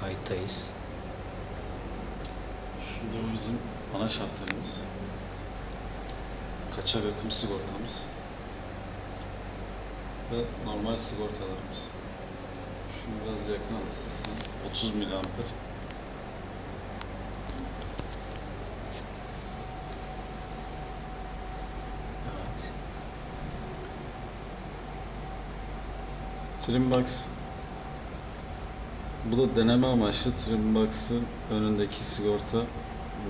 Kayıttayız. Bu bizim ana şartlarımız. Kaçak akım sigortamız. Ve normal sigortalarımız. Şunu biraz yakın al istersen. 30 miliamper. Evet. Trimbox bu da deneme amaçlı Trimbox'ın önündeki sigorta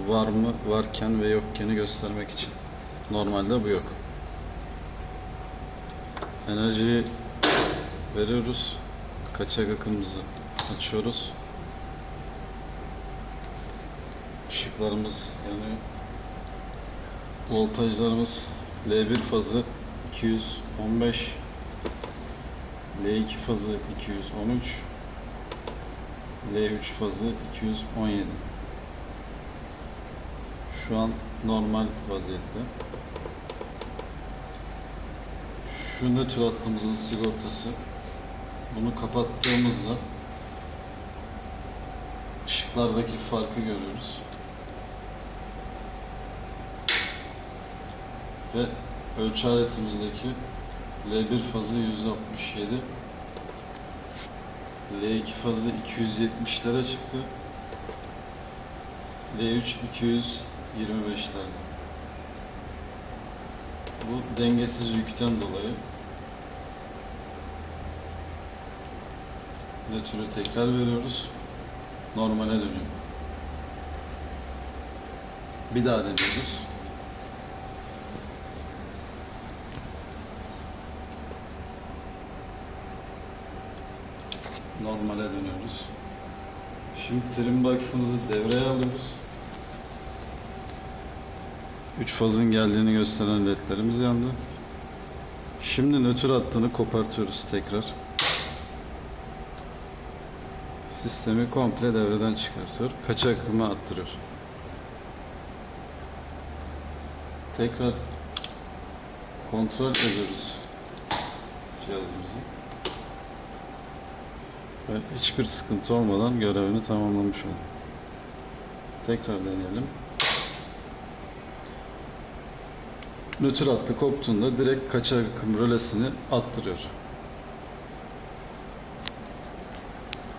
var mı, varken ve yokkeni göstermek için. Normalde bu yok. Enerjiyi veriyoruz. Kaçak akımımızı açıyoruz. Işıklarımız yanıyor. Voltajlarımız L1 fazı 215 L2 fazı 213 L3 fazı 217 Şu an normal vaziyette. Şu nötr hattımızın sigortası. Bunu kapattığımızda ışıklardaki farkı görüyoruz. Ve ölçü aletimizdeki L1 fazı 167 L2 fazı 270'lere çıktı. L3 225'lerde. Bu dengesiz yükten dolayı nötrü tekrar veriyoruz. Normale dönüyor. Bir daha deniyoruz. Normale dönüyoruz. Şimdi trim box'ımızı devreye alıyoruz. 3 fazın geldiğini gösteren ledlerimiz yandı. Şimdi nötr hattını kopartıyoruz tekrar. Sistemi komple devreden çıkartıyor. Kaçak akımı attırıyor. Tekrar kontrol ediyoruz cihazımızı. Ve hiçbir sıkıntı olmadan görevini tamamlamış oldu. Tekrar deneyelim. Nötr hattı koptuğunda direkt kaçak akım rölesini attırıyor.